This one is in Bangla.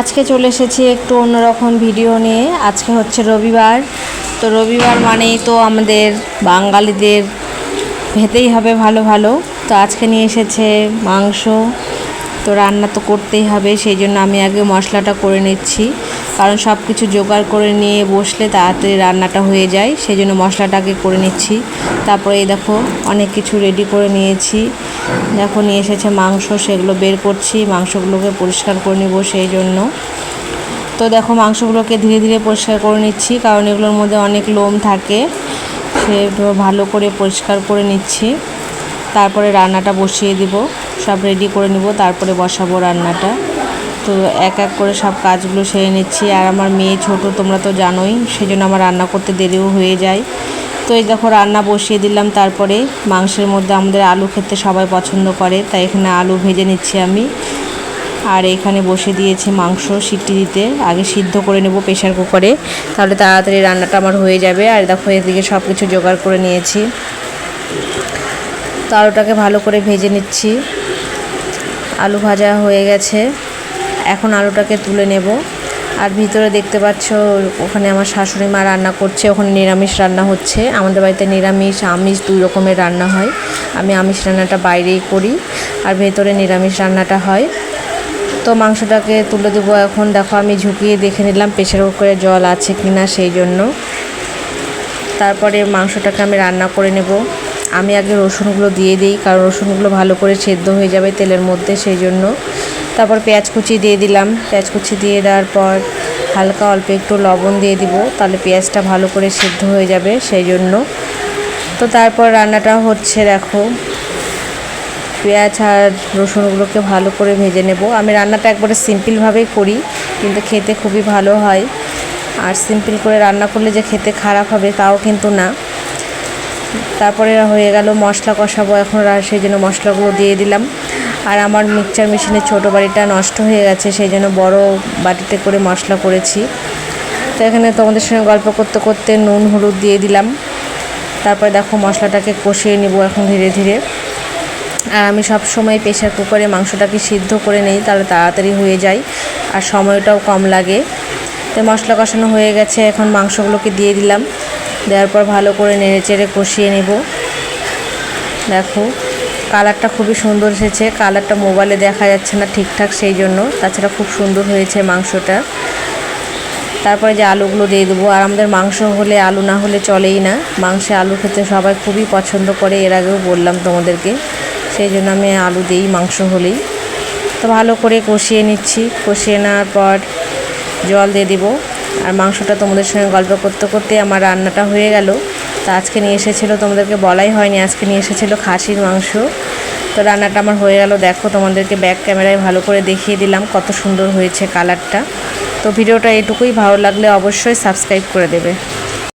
আজকে চলে এসেছি একটু অন্যরকম ভিডিও নিয়ে। আজকে হচ্ছে রবিবার। তো রবিবার মানেই তো আমাদের বাঙালিদের খেতেই হবে ভালো ভালো। তো আজকে নিয়ে এসেছে মাংস। তো রান্না তো করতেই হবে, সেই জন্য আমি আগে মশলাটা করে নিচ্ছি। কারণ সব কিছু জোগাড় করে নিয়ে বসলে তাড়াতাড়ি রান্নাটা হয়ে যায় সেই জন্য মশলাটাকে করে নিচ্ছি। তারপরে এই দেখো, অনেক কিছু রেডি করে নিয়েছি। দেখো, নিয়ে এসেছে মাংস, সেগুলো বের করছি, মাংসগুলোকে পরিষ্কার করে নেব সেই জন্য তো দেখো, মাংসগুলোকে ধীরে ধীরে পরিষ্কার করে নিচ্ছি, কারণ এগুলোর মধ্যে অনেক লোম থাকে, সেগুলো ভালো করে পরিষ্কার করে নিচ্ছি। তারপরে রান্নাটা বসিয়ে দিব, সব রেডি করে নিব, তারপরে বসাবো রান্নাটা। তো এক এক করে সব কাজগুলো সেরে নিচ্ছি। আর আমার মেয়ে ছোট, তোমরা তো জানোই সেই জন্য আমার রান্না করতে দেরিও হয়ে যায়। তো এই দেখো, রান্না বসিয়ে দিলাম তারপরে মাংসের মধ্যে আমাদের আলু খেতে সবাই পছন্দ করে, তাই এখানে আলু ভেজে নিচ্ছি আমি। আর এখানে বসে দিয়েছি মাংস সিটি দিতে। আগে সিদ্ধ করে নেব প্রেশার কুকারে, তাহলে তাড়াতাড়ি রান্নাটা আমার হয়ে যাবে। আর দেখো, এদিকে সব কিছু জোগাড় করে নিয়েছি। তো আলুটাকে ভালো করে ভেজে নিচ্ছি। আলু ভাজা হয়ে গেছে। এখন আলুটাকে তুলে নেব। আর ভিতরে দেখতে পাচ্ছ, ওখানে আমার শাশুড়ি মা রান্না করছে, ওখানে নিরামিষ রান্না হচ্ছে। আমাদের বাড়িতে নিরামিষ, আমিষ দুই রকমের রান্না হয়। আমি আমিষ রান্নাটা বাইরেই করি, আর ভেতরে নিরামিষ রান্নাটা হয়। তো মাংসটাকে তুলে দেবো এখন। দেখো, আমি ঝুঁকিয়ে দেখে নিলাম প্রেশার কুকারে জল আছে কি না সেই জন্য। তারপরে মাংসটাকে আমি রান্না করে নেব। আমি আগে রসুনগুলো দিয়ে দিই, কারণ রসুনগুলো ভালো করে সেদ্ধ হয়ে যাবে তেলের মধ্যে, সেই জন্য। তারপর পেঁয়াজ কুচি দিয়ে দিলাম। পেঁয়াজ কুচি দিয়ে দেওয়ার পর হালকা অল্প একটু লবণ দিয়ে দিব, তাহলে পেঁয়াজটা ভালো করে সেদ্ধ হয়ে যাবে সেই জন্য তো তারপর রান্নাটা হচ্ছে দেখো, পেঁয়াজ আর রসুনগুলোকে ভালো করে ভেজে নেব। আমি রান্নাটা একবারে সিম্পলভাবেই করি, কিন্তু খেতে খুবই ভালো হয়। আর সিম্পল করে রান্না করলে যে খেতে খারাপ হবে তাও কিন্তু না। তারপরে হয়ে গেল মশলা কষাবো, এখন সেই জন্য মশলাগুলো দিয়ে দিলাম। আর আমার মিক্সচার মেশিনের ছোটো বাড়িটা নষ্ট হয়ে গেছে, সেই জন্য বড় বাটিতে করে মশলা করেছি। তো এখানে তোমাদের সঙ্গে গল্প করতে করতে নুন, হলুদ দিয়ে দিলাম। তারপরে দেখো মশলাটাকে কষিয়ে নিব এখন ধীরে ধীরে। আর আমি সব সময় প্রেশার কুকারে মাংসটাকে সিদ্ধ করে নেই, তাহলে তাড়াতাড়ি হয়ে যায় আর সময়টাও কম লাগে। তো মশলা কষানো হয়ে গেছে, এখন মাংসগুলোকে দিয়ে দিলাম। দেওয়ার পর ভালো করে নেড়ে চেড়ে কষিয়ে নেব। দেখো। কালারটা খুবই সুন্দর এসেছে। কালারটা মোবাইলে দেখা যাচ্ছে না ঠিকঠাক সেই জন্য। তাছাড়া খুব সুন্দর হয়েছে মাংসটা। তারপরে যে আলুগুলো দিয়ে দেবো। আর আমাদের মাংস হলে আলু না হলে চলেই না। মাংসে আলু খেতে সবাই খুবই পছন্দ করে, এর আগেও বললাম তোমাদেরকে। সেই জন্য আমি আলু দিই মাংস হলেই। তো ভালো করে কষিয়ে নিচ্ছি। কষিয়ে নেওয়ার পর জল দিয়ে দিব। আর মাংসটা তোমাদের সঙ্গে গল্প করতে করতে আমার রান্নাটা হয়ে গেল। তো আজকে নিয়ে এসেছিল, তোমাদেরকে বলাই হয়নি, আজকে নিয়ে এসেছিল খাসির মাংস। তো রান্নাটা আমার হয়ে গেল, দেখো তোমাদেরকে ব্যাক ক্যামেরায় ভালো করে দেখিয়ে দিলাম কত সুন্দর হয়েছে কালারটা তো ভিডিওটা এটুকুই, ভালো লাগলে অবশ্যই সাবস্ক্রাইব করে দেবে।